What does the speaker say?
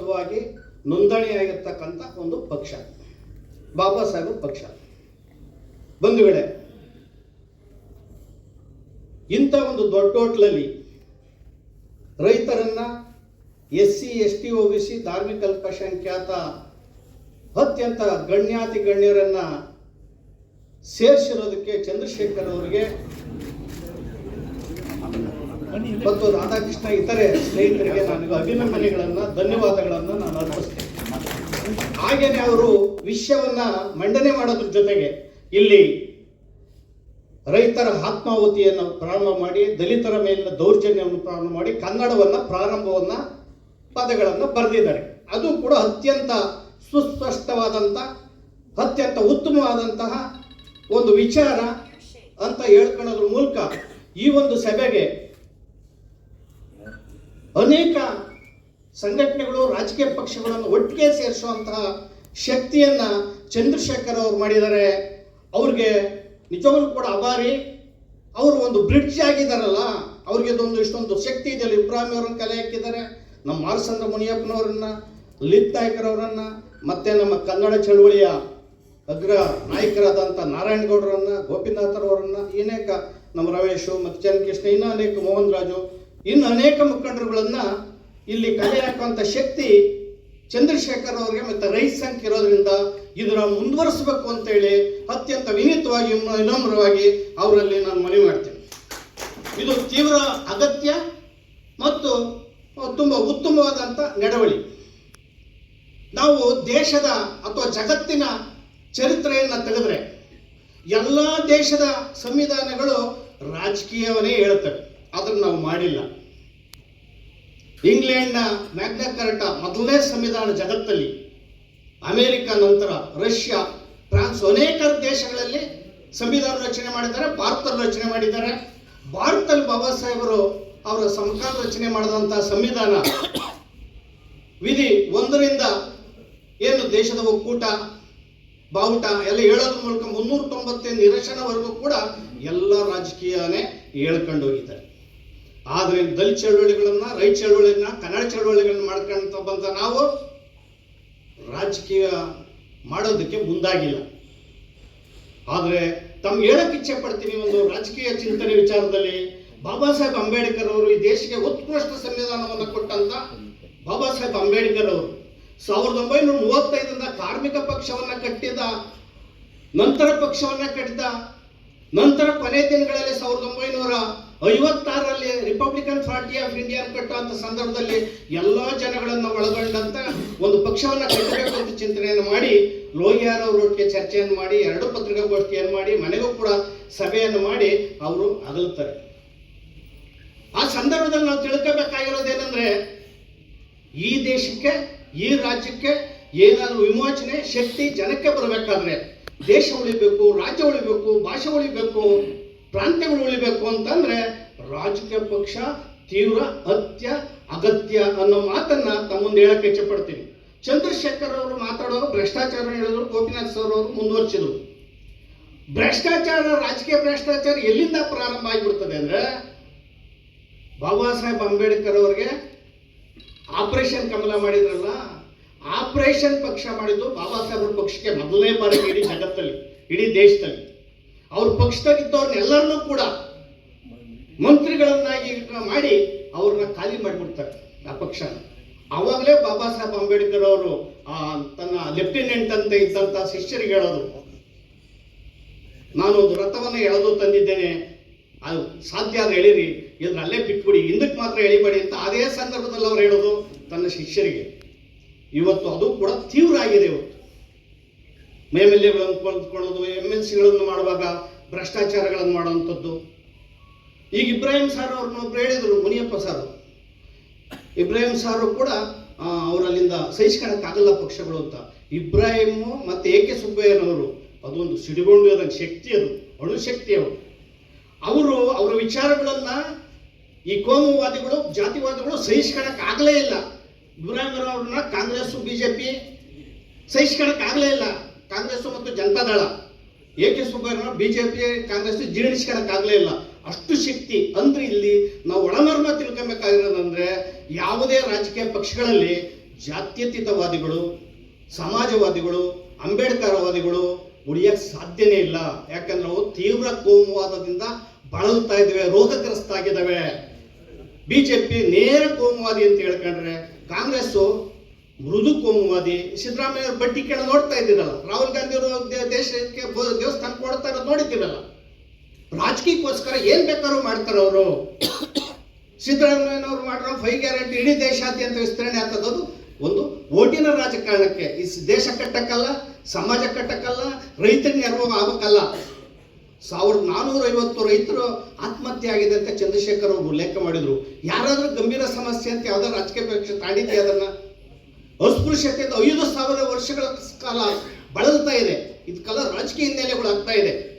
ಕಾನೂನುಬದ್ಧವಾಗಿ ನೋಂದಣಿಯಾಗಿರ್ತಕ್ಕಂಥ ಒಂದು ಪಕ್ಷ. ಬಾಬಾ ಸಾಹೇಬ್ ಪಕ್ಷ. ಬಂಧುಗಳೇ, ಇಂಥ ಒಂದು ದೊಡ್ಡ ಹೋಟ್ಲಲ್ಲಿ ರೈತರನ್ನ S C S T O B C ಧಾರ್ಮಿಕ ಅಲ್ಪಸಂಖ್ಯಾತ, ಅತ್ಯಂತ ಗಣ್ಯಾತಿ ಗಣ್ಯರನ್ನ ಸೇರಿಸಿರೋದಕ್ಕೆ ಚಂದ್ರಶೇಖರ್ ಅವರಿಗೆ ಮತ್ತು ರಾಧಾಕೃಷ್ಣ ಇತರೆ ಸ್ನೇಹಿತರಿಗೆ ನಾನು ಅಭಿನಂದನೆಗಳನ್ನ ಧನ್ಯವಾದಗಳು ಹಾಗೇನೆ ಅವರು ವಿಷಯವನ್ನ ಮಂಡನೆ ಮಾಡೋದ್ರ ಜೊತೆಗೆ ಇಲ್ಲಿ ರೈತರ ಆತ್ಮಾಹುತಿಯನ್ನು ಪ್ರಾರಂಭ ಮಾಡಿ, ದಲಿತರ ಮೇಲಿನ ದೌರ್ಜನ್ಯವನ್ನು ಪ್ರಾರಂಭ ಮಾಡಿ, ಕನ್ನಡವನ್ನ ಪ್ರಾರಂಭವನ್ನ ಪದಗಳನ್ನು ಬರೆದಿದ್ದಾರೆ. ಅದು ಕೂಡ ಅತ್ಯಂತ ಸುಸ್ಪಷ್ಟವಾದಂಥ ಅತ್ಯಂತ ಉತ್ತಮವಾದಂತಹ ಒಂದು ವಿಚಾರ ಅಂತ ಹೇಳ್ಕೊಳ್ಳೋದ್ರ ಮೂಲಕ ಈ ಒಂದು ಸಭೆಗೆ ಅನೇಕ ಸಂಘಟನೆಗಳು, ರಾಜಕೀಯ ಪಕ್ಷಗಳನ್ನು ಒಟ್ಟಿಗೆ ಸೇರಿಸುವಂತಹ ಶಕ್ತಿಯನ್ನ ಚಂದ್ರಶೇಖರ್ ಅವರು ಮಾಡಿದ್ದಾರೆ. ಅವ್ರಿಗೆ ನಿಜವಾಗ್ಲೂ ಕೂಡ ಅಭಾರಿ. ಅವರು ಒಂದು ಬ್ರಿಡ್ಜ್ ಆಗಿದ್ದಾರಲ್ಲ ಅವ್ರಿಗೆ ಅದೊಂದು ಇಷ್ಟೊಂದು ಶಕ್ತಿ ಇದೆಯಲ್ಲ ಇಬ್ರಾಹಿಂ ಅವರನ್ನು ಕಲೆ ಹಾಕಿದ್ದಾರೆ, ನಮ್ಮ ಮಾರಸಂದ್ರ ಮುನಿಯಪ್ಪನವರನ್ನ, ಲಲಿತ್ ನಾಯ್ಕರವರನ್ನ ಮತ್ತೆ ನಮ್ಮ ಕನ್ನಡ ಚಳವಳಿಯ ಅಗ್ರ ನಾಯಕರಾದಂಥ ನಾರಾಯಣಗೌಡರನ್ನ ಗೋಪಿನಾಥರವರನ್ನ ಅನೇಕ ನಮ್ಮ ರಮೇಶು, ಮತ್ತು ಚನ್ನಕೃಷ್ಣ ಇನ್ನೂ ಅನೇಕ ಮೋಹನ್ ರಾಜು, ಇನ್ನು ಅನೇಕ ಮುಖಂಡರುಗಳನ್ನ ಇಲ್ಲಿ ಕಲೆ ಹಾಕುವಂಥ ಶಕ್ತಿ ಚಂದ್ರಶೇಖರ್ ಅವರಿಗೆ ಮತ್ತು ರೈಸ್ ಸಂಖ್ಯೆ ಇರೋದ್ರಿಂದ ಇದನ್ನು ಮುಂದುವರಿಸಬೇಕು ಅಂತೇಳಿ ಅತ್ಯಂತ ವಿನೀತವಾಗಿ ವಿನಮ್ರವಾಗಿ ಅವರಲ್ಲಿ ನಾನು ಮನವಿ ಮಾಡ್ತೇನೆ. ಇದು ತೀವ್ರ ಅಗತ್ಯ ಮತ್ತು ತುಂಬ ಉತ್ತಮವಾದಂಥ ನಡವಳಿ. ನಾವು ದೇಶದ ಅಥವಾ ಜಗತ್ತಿನ ಚರಿತ್ರೆಯನ್ನು ತೆಗೆದ್ರೆ ಎಲ್ಲ ದೇಶದ ಸಂವಿಧಾನಗಳು ರಾಜಕೀಯವನ್ನೇ ಹೇಳ್ತವೆ ಅದನ್ನು ನಾವು ಮಾಡಿಲ್ಲ. ಇಂಗ್ಲೆಂಡ್ನ ಮ್ಯಾಗ್ನ ಕರ್ಟ ಮೊದಲನೇ ಸಂವಿಧಾನ ಜಗತ್ತಲ್ಲಿ ಅಮೆರಿಕ ನಂತರ ರಷ್ಯಾ, ಫ್ರಾನ್ಸ್ ಅನೇಕ ದೇಶಗಳಲ್ಲಿ ಸಂವಿಧಾನ ರಚನೆ ಮಾಡಿದ್ದಾರೆ ಭಾರತದಲ್ಲಿ ರಚನೆ ಮಾಡಿದ್ದಾರೆ. ಭಾರತದಲ್ಲಿ ಬಾಬಾ ಸಾಹೇಬರು ಅವರ ಸಂವಿಧಾನ ರಚನೆ ಮಾಡಿದಂತಹ ಸಂವಿಧಾನ ವಿಧಿ ಒಂದರಿಂದ ಏನು ದೇಶದ ಒಕ್ಕೂಟ, ಬಾವುಟ ಎಲ್ಲ ಹೇಳೋದ್ರ ಮೂಲಕ ಮುನ್ನೂರ ತೊಂಬತ್ತೈದು ನಿರಶನವರೆಗೂ ಕೂಡ ಎಲ್ಲ ರಾಜಕೀಯನೇ ಹೇಳ್ಕೊಂಡು ಹೋಗಿದ್ದಾರೆ ಆದರೆ ದಲಿತ ಚಳವಳಿಗಳನ್ನ, ರೈತ ಚಳುವಳಿಗಳನ್ನ ಕನ್ನಡ ಚಳವಳಿಗಳನ್ನ ಮಾಡ್ಕೊಂತ ಬಂದ ನಾವು ರಾಜಕೀಯ ಮಾಡೋದಕ್ಕೆ ಮುಂದಾಗಿಲ್ಲ. ಆದರೆ ತಮ್ಗೆ ಹೇಳಕ್ ಇಚ್ಛೆ ಪಡ್ತೀನಿ ಒಂದು ರಾಜಕೀಯ ಚಿಂತನೆ ವಿಚಾರದಲ್ಲಿ ಬಾಬಾ ಸಾಹೇಬ್ ಅಂಬೇಡ್ಕರ್ ಅವರು ಈ ದೇಶಕ್ಕೆ ಉತ್ಕೃಷ್ಟ ಸಂವಿಧಾನವನ್ನು ಕೊಟ್ಟಂತ ಬಾಬಾ ಸಾಹೇಬ್ ಅಂಬೇಡ್ಕರ್ ಅವರು ಸಾವಿರದ ಒಂಬೈನೂರ ಮೂವತ್ತೈದರಿಂದ ಕಾರ್ಮಿಕ ಪಕ್ಷವನ್ನ ಕಟ್ಟಿದ, ನಂತರ ಪಕ್ಷವನ್ನ ಕಟ್ಟಿದ, ನಂತರ ಕೊನೆ ದಿನಗಳಲ್ಲಿ ಸಾವಿರದ ಒಂಬೈನೂರ ಐವತ್ತಾರರಲ್ಲಿ ರಿಪಬ್ಲಿಕನ್ ಪಾರ್ಟಿ ಆಫ್ ಇಂಡಿಯಾ ಕಟ್ಟುವಂತ ಸಂದರ್ಭದಲ್ಲಿ ಎಲ್ಲಾ ಜನಗಳನ್ನು ಒಳಗೊಂಡಂತ ಒಂದು ಪಕ್ಷವನ್ನ ಕಟ್ಟಬೇಕು ಅಂತ ಚಿಂತನೆಯನ್ನು ಮಾಡಿ, ಲೋಹಿಯಾರ್ ಅವರೊಟ್ಟಿಗೆ ಚರ್ಚೆಯನ್ನು ಮಾಡಿ, ಎರಡು ಪತ್ರಿಕಾಗೋಷ್ಠಿಯನ್ನು ಮಾಡಿ, ಮನೆಗೂ ಕೂಡ ಸಭೆಯನ್ನು ಮಾಡಿ ಅವರು ಅಗಲುತ್ತಾರೆ ಆ ಸಂದರ್ಭದಲ್ಲಿ ನಾವು ತಿಳ್ಕೋಬೇಕಾಗಿರೋದೇನೆಂದ್ರೆ, ಈ ದೇಶಕ್ಕೆ, ಈ ರಾಜ್ಯಕ್ಕೆ ಏನಾದರೂ ವಿಮೋಚನೆ ಶಕ್ತಿ ಜನಕ್ಕೆ ಬರಬೇಕಾದ್ರೆ ದೇಶ ಉಳಿಬೇಕು, ರಾಜ್ಯ ಉಳಿಬೇಕು, ಭಾಷೆ ಉಳಿಬೇಕು ಪ್ರಾಂತ್ಯಗಳು ಉಳಿಬೇಕು ಅಂತಂದ್ರೆ ರಾಜಕೀಯ ಪಕ್ಷ ತೀವ್ರ ಅತ್ಯ ಅಗತ್ಯ ಅನ್ನೋ ಮಾತನ್ನ ತಮ್ಮ ಮುಂದೆ ಹೇಳಕ್ಕೆ ಇಚ್ಛಪಡ್ತೀನಿ. ಚಂದ್ರಶೇಖರ್ ಅವರು ಮಾತಾಡೋರು, ಭ್ರಷ್ಟಾಚಾರ ಹೇಳಿದ್ರು, ಗೋಪಿನಾಥ್ ಸರ್ ಅವರು ಮುಂದುವರಿಸಿದ್ರು. ಭ್ರಷ್ಟಾಚಾರ, ರಾಜಕೀಯ ಭ್ರಷ್ಟಾಚಾರ ಎಲ್ಲಿಂದ ಪ್ರಾರಂಭ ಆಗಿಬಿಡ್ತದೆ ಅಂದ್ರೆ ಬಾಬಾ ಸಾಹೇಬ್ ಅಂಬೇಡ್ಕರ್ ಅವರಿಗೆ ಆಪರೇಷನ್ ಕಮಲ ಮಾಡಿದ್ರಲ್ಲ, ಆಪರೇಷನ್ ಪಕ್ಷ ಮಾಡಿದ್ದು ಬಾಬಾ ಸಾಹೇಬ್ರ ಪಕ್ಷಕ್ಕೆ ಮೊದಲನೇ ಬಾರಿಗೆ ಇಡೀ ಜಗತ್ತಲ್ಲಿ, ಇಡೀ ದೇಶದಲ್ಲಿ. ಅವ್ರ ಪಕ್ಷದಾಗಿದ್ದವ್ರನ್ನ ಎಲ್ಲರನ್ನೂ ಕೂಡ ಮಂತ್ರಿಗಳನ್ನಾಗಿ ಮಾಡಿ ಅವ್ರನ್ನ ಖಾಲಿ ಮಾಡಿಬಿಡ್ತಾರೆ ಆ ಪಕ್ಷ. ಅವಾಗಲೇ ಬಾಬಾ ಸಾಹೇಬ್ ಅಂಬೇಡ್ಕರ್ ಅವರು ತನ್ನ ಲೆಫ್ಟಿನೆಂಟ್ ಅಂತ ಇದ್ದಂಥ ಶಿಷ್ಯರಿಗೆ ಹೇಳೋದು ಒಂದು ರಥವನ್ನು ಎಳೆದು ತಂದಿದ್ದೇನೆ. ಅದು ಸಾಧ್ಯ ಆದ್ರೆ ಎಳೀರಿ. ಇದ್ರ ಅಲ್ಲೇ ಬಿಟ್ಬಿಡಿ. ಹಿಂದಕ್ಕೆ ಮಾತ್ರ ಎಳಿಬೇಡಿ ಅಂತ ಅದೇ ಸಂದರ್ಭದಲ್ಲಿ ಅವ್ರು ಹೇಳೋದು ತನ್ನ ಶಿಷ್ಯರಿಗೆ. ಇವತ್ತು ಅದು ಕೂಡ ತೀವ್ರ ಆಗಿದೆ ಇವತ್ತು. ಎಗಳನ್ನು ಕೊಂಡ್ಕೊಳ್ಳೋದು ಎಂ ಎಲ್ ಸಿಗಳನ್ನು ಮಾಡುವಾಗ ಭ್ರಷ್ಟಾಚಾರಗಳನ್ನು ಮಾಡುವಂಥದ್ದು. ಈಗ ಇಬ್ರಾಹಿಂ ಸಾರ್ ಅವ್ರನ್ನ ಒಬ್ರು ಹೇಳಿದರು, ಮುನಿಯಪ್ಪ ಸಾರು. ಇಬ್ರಾಹಿಂ ಸಾರು ಕೂಡ ಅವರಲ್ಲಿಂದ ಸಹಿಸ್ಕೊಳ್ಳೋಕ್ಕಾಗಲ್ಲ ಪಕ್ಷಗಳು ಅಂತ. ಇಬ್ರಾಹಿಮು ಮತ್ತೆ ಎ ಕೆ ಸುಬ್ಬಯ್ಯನವರು, ಅದೊಂದು ಸಿಡಿಗೊಂಡು ಶಕ್ತಿ ಅದು ಅಣುಶಕ್ತಿ ಅವರು ಅವರು, ಅವರ ವಿಚಾರಗಳನ್ನು ಈ ಕೋಮುವಾದಿಗಳು, ಜಾತಿವಾದಿಗಳು ಸಹಿಸ್ಕೊಳಕ್ಕಾಗಲೇ ಇಲ್ಲ. ಇಬ್ರಾಹಿಂ ಅವ್ರನ್ನ ಕಾಂಗ್ರೆಸ್ ಬಿಜೆಪಿ ಪಿ ಆಗಲೇ ಇಲ್ಲ. ಕಾಂಗ್ರೆಸ್ ಮತ್ತು ಜನತಾದಳ ಎ ಕೆ ಸುಬ್ಬಯ್ಯನ ಬಿಜೆಪಿ ಕಾಂಗ್ರೆಸ್ ಜೀರ್ಣಿಸ್ಕೊಳಕ್ಕಾಗಲೇ ಇಲ್ಲ. ಅಷ್ಟು ಶಕ್ತಿ ಅಂದ್ರೆ ಇಲ್ಲಿ ನಾವು ಒಳಮರ್ಮ ತಿಳ್ಕೊಬೇಕಾಗಿರೋದಂದ್ರೆ ಯಾವುದೇ ರಾಜಕೀಯ ಪಕ್ಷಗಳಲ್ಲಿ ಜಾತ್ಯತೀತವಾದಿಗಳು, ಸಮಾಜವಾದಿಗಳು, ಅಂಬೇಡ್ಕರ್ವಾದಿಗಳು ಉಳಿಯಕ್ಕೆ ಸಾಧ್ಯನೇ ಇಲ್ಲ. ಯಾಕಂದ್ರೆ ಅವು ತೀವ್ರ ಕೋಮುವಾದದಿಂದ ಬಳಲ್ತಾ ಇದ್ದಾವೆ ರೋಗಗ್ರಸ್ತ ಆಗಿದ್ದಾವೆ ಬಿಜೆಪಿ ನೇರ ಕೋಮುವಾದಿ ಅಂತ ಹೇಳ್ಕೊಂಡ್ರೆ ಕಾಂಗ್ರೆಸ್ಸು ಮೃದು ಕೋಮುವಾದಿ ಸಿದ್ದರಾಮಯ್ಯ ಬಡ್ಡಿ ಕೇಳ ನೋಡ್ತಾ ಇದ್ದೀರಲ್ಲ, ರಾಹುಲ್ ಗಾಂಧಿ ಅವರು ದೇಶಕ್ಕೆ ದೇವಸ್ಥಾನ ಕೊಡ್ತಾ ಇರೋದು ನೋಡಿದ್ದೀರಲ್ಲ. ರಾಜಕೀಯಕ್ಕೋಸ್ಕರ ಏನ್ ಬೇಕಾದ್ರೂ ಮಾಡ್ತಾರೆ ಅವರು. ಸಿದ್ದರಾಮಯ್ಯನವರು ಮಾಡಿರೋ ಫೈ ಗ್ಯಾರಂಟಿ ಇಡೀ ದೇಶಾದ್ಯಂತ ವಿಸ್ತರಣೆ ಆಗ್ತದದು ಒಂದು ಓಟಿನ ರಾಜಕಾರಣಕ್ಕೆ. ಈ ದೇಶ ಕಟ್ಟಕ್ಕಲ್ಲ, ಸಮಾಜ ಕಟ್ಟಕ್ಕಲ್ಲ ರೈತರ ನೆರವು ಆಗಕ್ಕಲ್ಲ ಸಾವಿರದ ನಾನೂರ ಐವತ್ತು ರೈತರು ಆತ್ಮಹತ್ಯೆ ಆಗಿದೆ ಅಂತ ಚಂದ್ರಶೇಖರ್ ಅವರು ಉಲ್ಲೇಖ ಮಾಡಿದ್ರು. ಯಾರಾದರೂ ಗಂಭೀರ ಸಮಸ್ಯೆ ಅಂತ ಯಾವ್ದಾದ್ರು ರಾಜಕೀಯ ಪಕ್ಷ ತಾಂಡಿದ್ದೆ ಅದನ್ನ? ಅಸ್ಪೃಶ್ಯತೆ ಐದು ಸಾವಿರ ವರ್ಷಗಳ ಕಾಲ ಬಳಲ್ತಾ ಇದೆ. ಇದಕ್ಕೆಲ್ಲ ರಾಜಕೀಯ ಹಿನ್ನೆಲೆಗಳು ಆಗ್ತಾ ಇದೆ.